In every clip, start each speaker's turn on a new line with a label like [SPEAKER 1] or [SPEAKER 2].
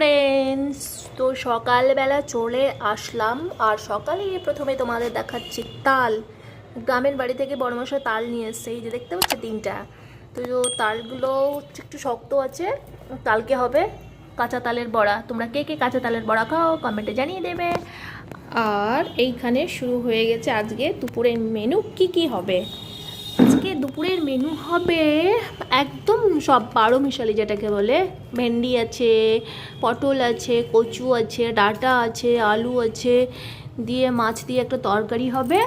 [SPEAKER 1] Friends তো সকালবেলা চলে আসলাম, আর সকালে প্রথমে তোমাদের দেখাচ্ছি তাল। গ্রামের বাড়ি থেকে বড়মশাই তাল নিয়ে এসছে, এই যে দেখতে পাচ্ছ তিনটা। তো তালগুলো একটু শক্ত আছে কালকে হবে কাঁচা তালের বড়া। তোমরা কে কে কাঁচা তালের বড়া খাও, কমেন্টে জানিয়ে দেবে। আর এইখানে শুরু হয়ে গেছে আজকে দুপুরের মেনু কি কি হবে? দুপুরের মেনু হবে একদম সব বারো মিশালি যেটাকে বলে। ভেন্ডি আছে, পটল আছে, কচু আছে, ডাঁটা আছে, আলু আছে। দিয়ে মাছ দিয়ে একটা তরকারি হবে।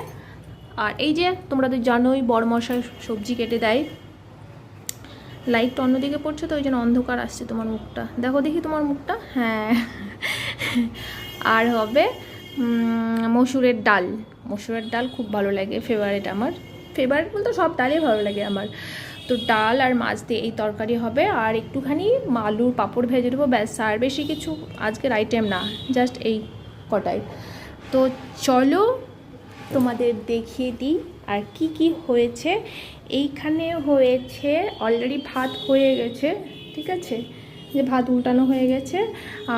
[SPEAKER 1] আর এই যে তোমরা তো জানোই বড় মশাই সবজি কেটে দেয়। লাইটটা অন্যদিকে পড়ছে তো, ওই জন্য অন্ধকার আসছে তোমার মুখটা। দেখো দেখি তোমার মুখটা। হ্যাঁ। আর হবে মসুরের ডাল। মসুরের ডাল খুব ভালো লাগে ফেভারিট আমার। ফেভারিট বলতে সব ডালই ভালো লাগে আমার। তো ডাল আর মাছ দিয়ে এই তরকারি হবে। আর একটুখানি আলুর পাঁপড় ভেজে দেবো, ব্যাস। আর বেশি কিছু আজকের আইটেম না জাস্ট এই কটাই। তো চলো তোমাদের দেখিয়ে দিই আর কি কি হয়েছে। এইখানে হয়েছে অলরেডি ভাত হয়ে গেছে, ঠিক আছে? যে ভাত উল্টানো হয়ে গেছে।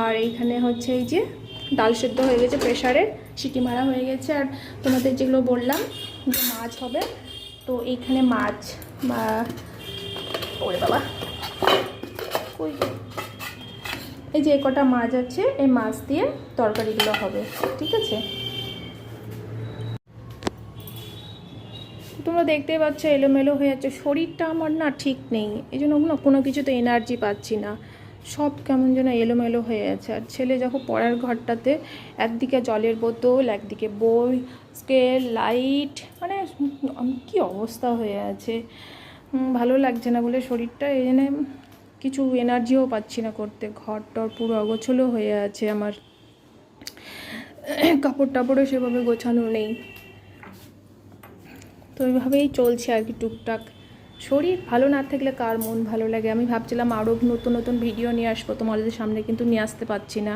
[SPEAKER 1] আর এইখানে হচ্ছে এই যে ডাল সেদ্ধ হয়ে গেছে প্রেশারে সিটি মারা হয়ে গেছে। আর তোমাদের যেগুলো বললাম যে মাছ হবে, তো এইখানে মাছ, বা ওরে বাবা। কই এই যে কটা মাছ আছে, এই মাছ দিয়ে তরকারিগুলো হবে, ঠিক আছে? তোমরা দেখতেই পাচ্ছ, এলোমেলো হয়ে যাচ্ছে। শরীরটা আমার না ঠিক নেই এই জন্য কোনো কিছুতে এনার্জি পাচ্ছি না। সব কেমন যেন এলোমেলো হয়ে আছে। আর ছেলে যখন পড়ার ঘরটাতে একদিকে জলের বোতল, একদিকে বই, স্কেল, লাইট মানে কি অবস্থা হয়ে আছে। ভালো লাগছে না বলে শরীরটা, এই জন্য কিছু এনার্জিও পাচ্ছি না করতে। ঘর টর পুরো অগোছলো হয়ে আছে আমার। কাপড় টাপড়ও সেভাবে গোছানো নেই। তো এইভাবেই চলছে আর কি টুকটাক। শরীর ভালো না থাকলে কার মন ভালো লাগে? আমি ভাবছিলাম আরও নতুন নতুন ভিডিও নিয়ে আসব, তোমাদের সামনে কিন্তু নিয়ে আসতে পারছি না।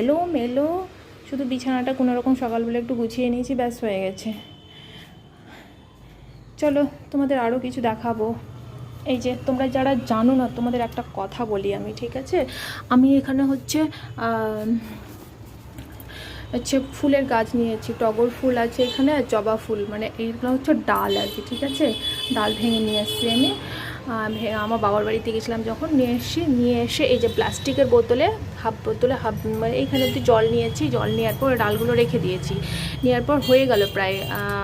[SPEAKER 1] এলো মেলো, শুধু বিছানাটা কোনো রকম সকালবেলা একটু গুছিয়ে নিয়েছি, ব্যাস হয়ে গেছে। চলো, তোমাদের আরও কিছু দেখাবো। এই যে, তোমরা যারা জানো না, তোমাদের একটা কথা বলি আমি, ঠিক আছে? আমি এখানে হচ্ছে হচ্ছে ফুলের গাছ নিয়েছি, টগর ফুল আছে এখানে আর জবা ফুল মানে এইগুলো হচ্ছে ডাল আর কি, ঠিক আছে? ডাল ভেঙে নিয়ে এসেছি আমি। আমার বাবার বাড়িতে গেছিলাম যখন, নিয়ে এসে নিয়ে এসে এই যে প্লাস্টিকের বোতলে, হাফ বোতলে, হাফ মানে এইখানে একটু জল নিয়েছি, জল নেওয়ার পর ডালগুলো রেখে দিয়েছি। নেওয়ার পর হয়ে গেল প্রায়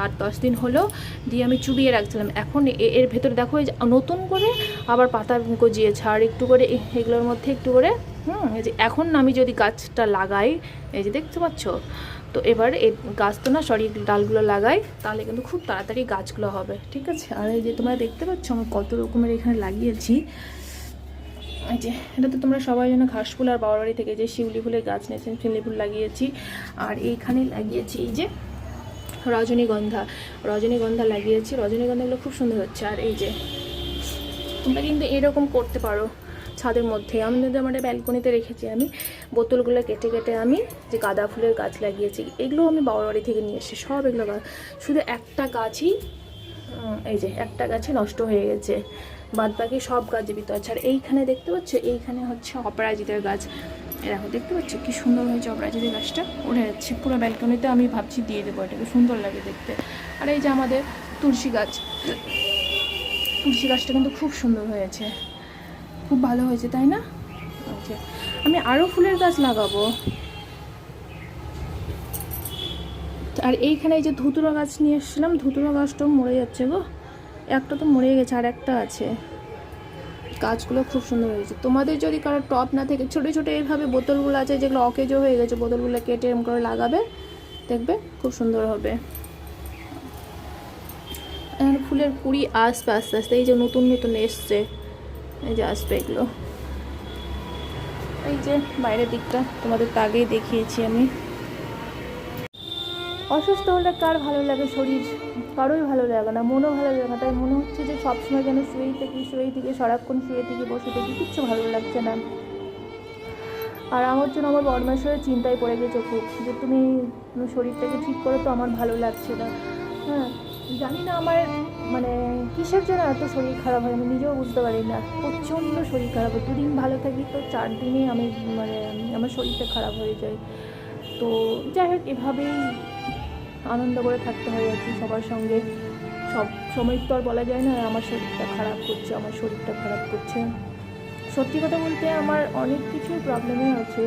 [SPEAKER 1] আট, দশ দিন হলো, দিয়ে আমি চুবিয়ে রাখছিলাম। এখন এর ভেতরে দেখো নতুন করে আবার পাতা গজিয়েছে আর একটু করে এগুলোর মধ্যে একটু করে হুম, এই যে এখন আমি যদি গাছটা লাগাই, এই যে দেখতে পাচ্ছ? তো এবার এই গাছ তো না, সরি, ডালগুলো লাগাই, তাহলে কিন্তু খুব তাড়াতাড়ি গাছগুলো হবে, ঠিক আছে? আর এই যে তোমরা দেখতে পাচ্ছ, আমি কত রকমের এখানে লাগিয়েছি। এই যে, এটা তো তোমরা সবাই যেন ঘাস ফুল আর বাবার বাড়ি থেকে যে শিউলি ফুলের গাছ নিয়েছেন, শিউলি ফুল লাগিয়েছি। আর এইখানে লাগিয়েছি এই যে রজনীগন্ধা রজনীগন্ধা লাগিয়েছি। রজনীগন্ধাগুলো খুব সুন্দর হচ্ছে। আর এই যে, তোমরা কিন্তু এরকম করতে পারো। ছাদের মধ্যে, আমি যদি আমার ব্যালকনিতে রেখেছি, আমি বোতলগুলো কেটে কেটে আমি যে গাঁদা ফুলের গাছ লাগিয়েছি, এগুলো আমি বাবার বাড়ি থেকে নিয়ে এসেছি, সব এগুলো গাছ শুধু একটা গাছই এই যে একটা গাছই নষ্ট হয়ে গেছে বাদ বাকি সব গাছ জীবিত আছে। আর এইখানে দেখতে পাচ্ছ, এইখানে হচ্ছে অপরাজিতের গাছ। দেখো, দেখতে পাচ্ছ কি সুন্দর হয়েছে অপরাজিতের গাছটা? উঠে যাচ্ছে, পুরো ব্যালকনিতে আমি ভাবছি দিয়ে দেবো, এটাকে সুন্দর লাগে দেখতে। আর এই যে আমাদের তুলসী গাছ, তুলসী গাছটা কিন্তু খুব সুন্দর হয়েছে। খুব ভালো হয়েছে, তাই না? আচ্ছা আমি আরও ফুলের গাছ লাগাবো। আর এইখানে এই যে ধুতুরা গাছ নিয়ে এসেছিলাম, ধুতুরা গাছটাও মরে যাচ্ছে গো। একটা তো মরে গেছে, আর একটা আছে। গাছগুলো খুব সুন্দর হয়েছে। তোমাদের যদি কারও টপ না থেকে, ছোটো ছোটো এইভাবে বোতলগুলো আছে, যেগুলো অকেজো হয়ে গেছে, বোতলগুলো কেটে এরম করে লাগাবে, দেখবে খুব সুন্দর হবে। ফুলের কুড়ি আসবে আস্তে আস্তে, এই যে নতুন নতুন এসছে। এই যে আসবে এগুলো। এই যে বাইরের দিকটা, তোমাদের তো আগেই দেখিয়েছি আমি। অসুস্থ হলে কার ভালো লাগে শরীর? কারোই ভালো লাগে না, মনও ভালো লাগে না। তাই মনে হচ্ছে যে সবসময় যেন শুয়েই থেকে শুয়েই থেকে, সারাক্ষণ শুয়ে থেকে, বসে থেকে, কিচ্ছু ভালো লাগছে না। আর আমার জন্য আমার বর্মাশয়ের চিন্তায় পড়ে গেছে খুব, যে তুমি শরীরটাকে ঠিক করে তো আমার ভালো লাগছে না। হ্যাঁ জানি না আমার মানে কিসের জন্য এত শরীর খারাপ হয় আমি নিজেও বুঝতে পারি না। প্রচণ্ড শরীর খারাপ হয়। দুদিন ভালো থাকি তো চার দিনে আমি মানে আমার শরীরটা খারাপ হয়ে যায়। তো যাই হোক, এভাবেই আনন্দ করে থাকতে হয় আর কি সবার সঙ্গে। সব সময় তো আর বলা যায় না, আমার শরীরটা খারাপ করছে, আমার শরীরটা খারাপ করছে। সত্যি কথা বলতে আমার অনেক কিছু প্রবলেমই আছে।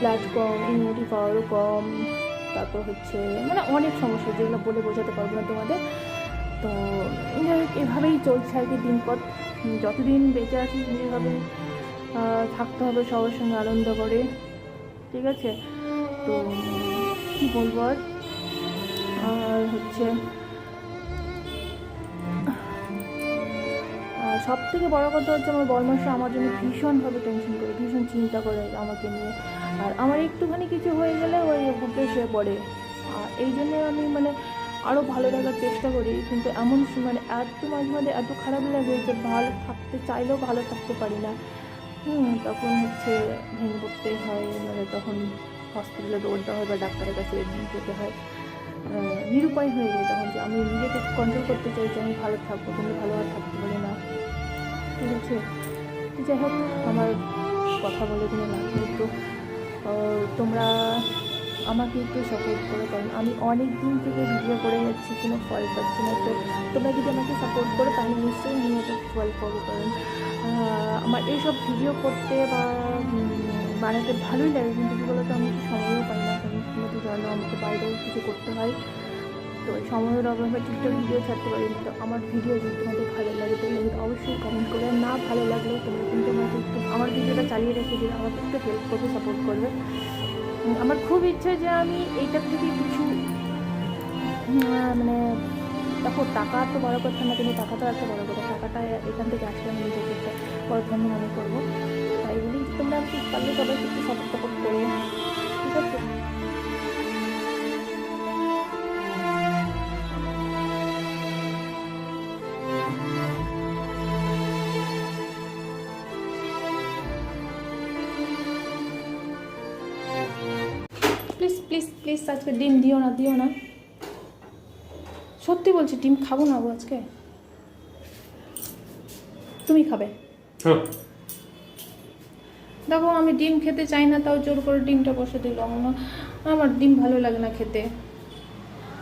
[SPEAKER 1] ব্লাড কম ইমিউনিটি পাওয়ারও কম, তারপর হচ্ছে মানে অনেক সমস্যা যেগুলো বলে বোঝাতে পারব না তোমাদের। তো যাই হোক এভাবেই চলছে আর কি দিনপথ। যতদিন বেঁচে আছি এইভাবে আহ, থাকতে হবে সবার সঙ্গে আনন্দ করে ঠিক আছে? তো কী বলব আর? আর হচ্ছে সব থেকে বড় কথা হচ্ছে আমার বরমাসা আমার জন্য ভীষণভাবে টেনশন করে ভীষণ চিন্তা করে আমাকে নিয়ে। আর আমার একটুখানি কিছু হয়ে গেলে ওই বুকে শুয়ে পড়ে। এই জন্য আমি মানে আরও ভালো রাখার চেষ্টা করি, কিন্তু এমন মানে এত মাঝে মাঝে এত খারাপ লাগে যে ভালো থাকতে চাইলেও ভালো থাকতে পারি না। হুম, তখন হচ্ছে ভেঙে পড়তেই হয় মানে তখন হসপিটালে দৌড়তে হয় বা ডাক্তারের কাছে যেতে হয়। নিরুপায় হয়ে যায় তখন যে আমি নিজেকে কন্ট্রোল করতে চাই যে আমি ভালো থাকব কিন্তু ভালো আর থাকতে পারি না। ঠিক আছে? যাই হোক, আমার কথা বলে কোনো লাভ নেই তো তোমরা আমাকে একটু সাপোর্ট করো, কারণ আমি অনেক দিন থেকে ভিডিও করে যাচ্ছি, কোনো ফল পাচ্ছি না। তো তোমরা যদি আমাকে সাপোর্ট করো, তাহলে নিশ্চয়ই আমি এটা ফল পাবো, কারণ আমার এইসব ভিডিও করতে বা বানাতে ভালোই লাগে, কিন্তু কী বলতো, আমি একটু সময়ও পাই না। কারণ তোমরা তো জানো, আমাকে বাইরেও কিছু করতে হয়। তো সময়ের অভাবে ঠিকঠাক ভিডিও ছাড়তে পারি তো আমার ভিডিও যদি তোমাদের ভালো লাগে তোমরা কিন্তু অবশ্যই কমেন্ট করবে না ভালো লাগলেও তোমরা কিন্তু আমাকে একটু, আমার ভিডিওটা চালিয়ে রেখে দিলে আমাকে একটু হেল্প করবে সাপোর্ট করবে। আমার খুব ইচ্ছে যে আমি এইটার থেকে কিছু মানে দেখো, টাকা তো বড় কথা না, কিন্তু টাকা তো একটা বড় কথা। টাকাটা এখান থেকে আসলে আমি নিজেকে একটা বড় মনে করব। তাই বলি, তোমরা আমি পারলে সবাই একটু সতর্ক করো, ঠিক আছে? প্লিজ আজকে ডিম দিও না দিও না। সত্যি বলছি ডিম খাব না গো আজকে। তুমি খাবে?
[SPEAKER 2] হ্যাঁ।
[SPEAKER 1] দেখো আমি ডিম খেতে চাই না তাও জোর করে ডিমটা বসে দিলাম না আমার ডিম ভালো লাগে না খেতে।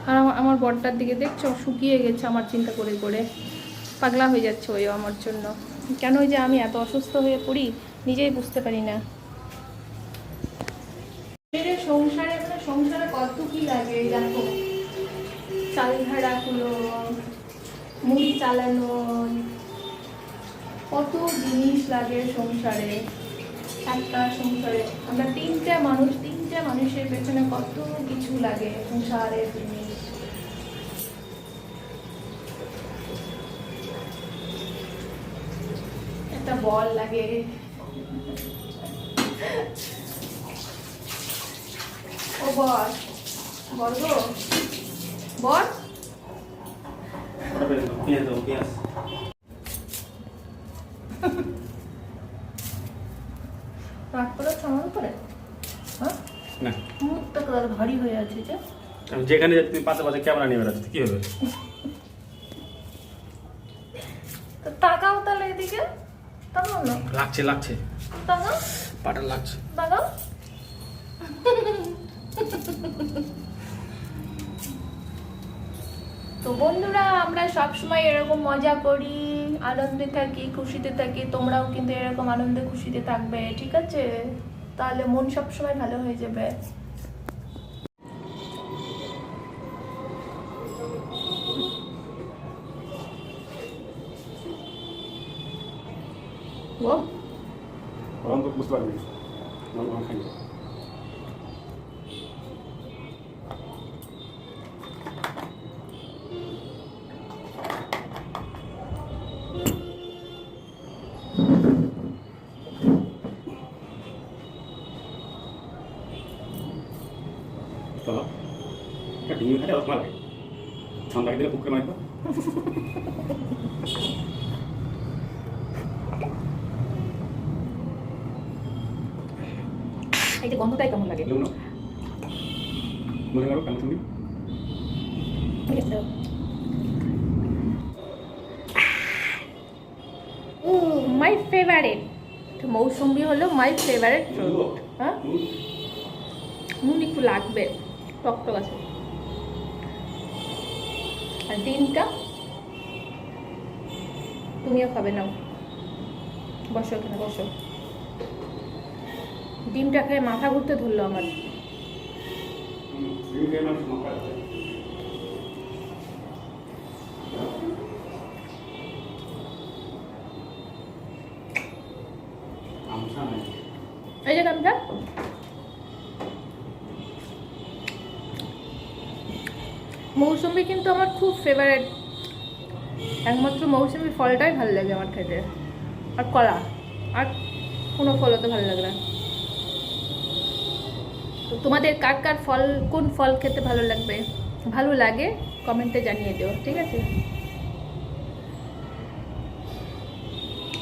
[SPEAKER 1] আর আমার বরটার দিকে দেখছ? শুকিয়ে গেছে আমার চিন্তা করে করে। পাগলা হয়ে যাচ্ছে ওই আমার জন্য। কেন যে আমি এত অসুস্থ হয়ে পড়ি? নিজেই বুঝতে পারি না। সংসারে মানে সংসারে কত কি লাগে দেখো। চাল ভাড়া হলো, মুড়ি চালানো, কত জিনিস লাগে সংসারে। একটা সংসারে, আমরা তিনটে মানুষ, তিনটে মানুষের পেছনে কত কিছু লাগে সংসারের জিনিস। একটা বল লাগে। বর। বল গো। বর। রাগ করে আমার উপরে? হ্যাঁ?
[SPEAKER 2] না।
[SPEAKER 1] মুখটা তো ভারী হয়ে আছে যে।
[SPEAKER 2] যেখানে তুমি পাশে পাশে ক্যামেরা নিয়ে বেড়াচ্ছি কী হবে?
[SPEAKER 1] তো তাকাও তাহলে এদিকে। তাকাও না।
[SPEAKER 2] লাগছে লাগছে।
[SPEAKER 1] তাকাও।
[SPEAKER 2] পাটা লাগছে।
[SPEAKER 1] তাকাও। তো বন্ধুরা, আমরা সব সময় এরকম মজা করি, আনন্দে থাকি, খুশিতে থাকি, তোমরাও কিন্তু এরকম আনন্দে, খুশিতে থাকবে, ঠিক আছে? তাহলে মন সব সময় ভালো হয়ে যাবে। ও?
[SPEAKER 2] তো বুঝতে পারবি খাই ঠান্ডা দিলে মারবো
[SPEAKER 1] মাই ফেভারিট মৌসুম্বি হলো মাই ফেভারিট ফ্রুট হ্যাঁ নুন একটু লাগবে টক টক আছে আর ডিমটা তুমিও খাবে নাও। বসো এখানে বসো। ডিমটা খেয়ে মাথা ঘুরতে ধরলো আমার এই যে গামছা মৌসুমি কিন্তু আমার খুব ফেভারেট একমাত্র মৌসুমি ফলটাই ভালো লাগে আমার খেতে। আর কলা। আর কোনো ফল অত ভালো লাগে না। তো তোমাদের কার কার ফল, কোন ফল খেতে ভালো লাগবে? ভালো লাগে, কমেন্টে জানিয়ে দিও, ঠিক আছে?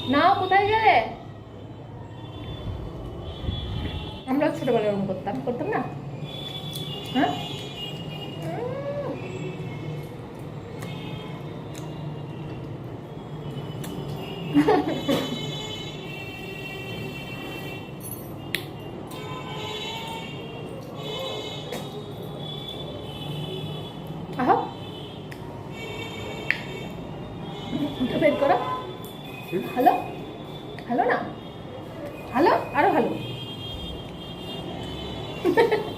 [SPEAKER 1] নাও, কোথায় গেলে? আমরা ছোটবেলায় ওরকম করতাম। করতাম না? হ্যাঁ? হ্যালো হ্যালো না? হ্যালো আরও ভালো।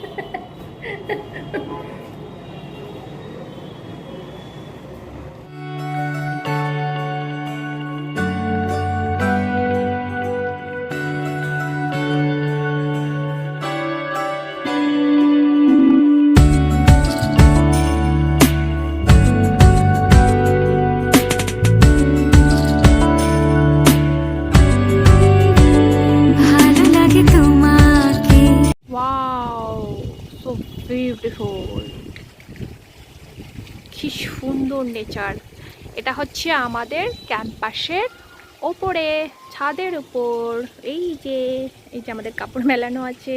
[SPEAKER 1] নেচার। এটা হচ্ছে আমাদের ক্যাম্পাসের ওপরে, ছাদের উপর। এই যে এই যে আমাদের কাপড় মেলানো আছে।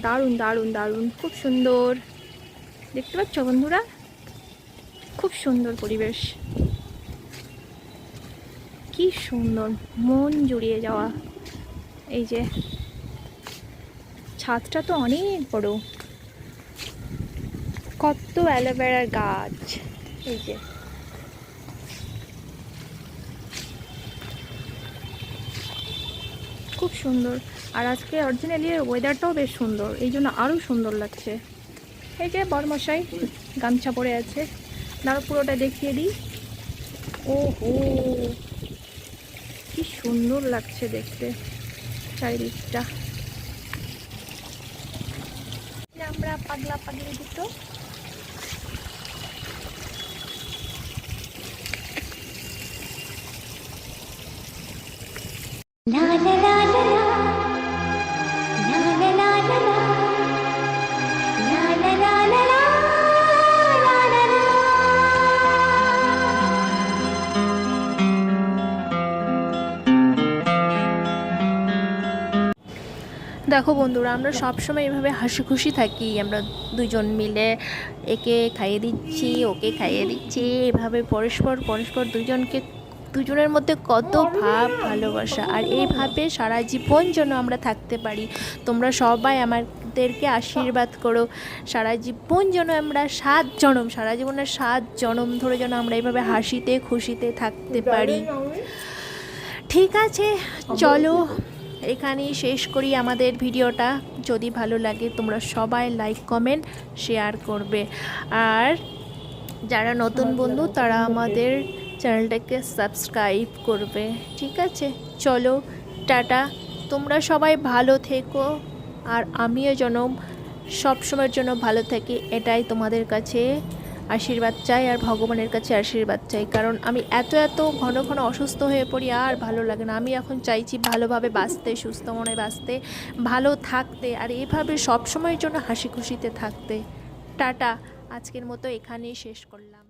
[SPEAKER 1] দারুণ দারুণ দারুণ। খুব সুন্দর। দেখতে পাচ্ছ বন্ধুরা? খুব সুন্দর পরিবেশ। কি সুন্দর, মন জুড়িয়ে যাওয়া। এই যে, ছাদটা তো অনেক বড়। কত অ্যালোভেরার গাছ। এই যে। খুব সুন্দর। আর আজকে অরিজিনালি ওয়েদারটাও বেশ সুন্দর। এই জন্য আরও সুন্দর লাগছে। এই যে বরমশাই, গামছা পরে আছে। দাঁড়ো, পুরোটা দেখিয়ে দিই। ও হো কি সুন্দর লাগছে দেখতে চারিদিকটা। আমরা পাগলা পাগলি দুটো। দেখো বন্ধুরা, আমরা সবসময় এভাবে হাসি খুশি থাকি। আমরা দুজন মিলে একে খাইয়ে দিচ্ছি, ওকে খাইয়ে দিচ্ছি, এভাবে পরস্পর পরস্পর দুজনকে দুজনের মধ্যে কত ভাব, ভালোবাসা। আর এইভাবে সারা জীবন যেন আমরা থাকতে পারি। তোমরা সবাই আমাদেরকে আশীর্বাদ করো। সারা জীবন যেন আমরা সাত জনম, সারা জীবনের সাত জনম ধরে যেন আমরা এইভাবে হাসিতে, খুশিতে থাকতে পারি। ঠিক আছে, চলো এখানেই শেষ করি আমাদের ভিডিওটা। যদি ভালো লাগে, তোমরা সবাই লাইক কমেন্ট শেয়ার করবে। আর যারা নতুন বন্ধু, তারা আমাদের চ্যানেলটাকে সাবস্ক্রাইব করবে, ঠিক আছে? চলো, টাটা। তোমরা সবাই ভালো থেকো, আর আমিও যেন সবসময়ের জন্য ভালো থাকি, এটাই তোমাদের কাছে আশীর্বাদ চাই আর ভগবানের কাছে আশীর্বাদ চাই। কারণ আমি এত এত ঘন ঘন অসুস্থ হয়ে পড়ি, আর ভালো লাগে না। আমি এখন চাইছি ভালোভাবে বাঁচতে, সুস্থ মনে বাঁচতে, ভালো থাকতে, আর এভাবে সবসময়ের জন্য হাসি খুশিতে থাকতে। টাটা। আজকের মতো এখানেই শেষ করলাম।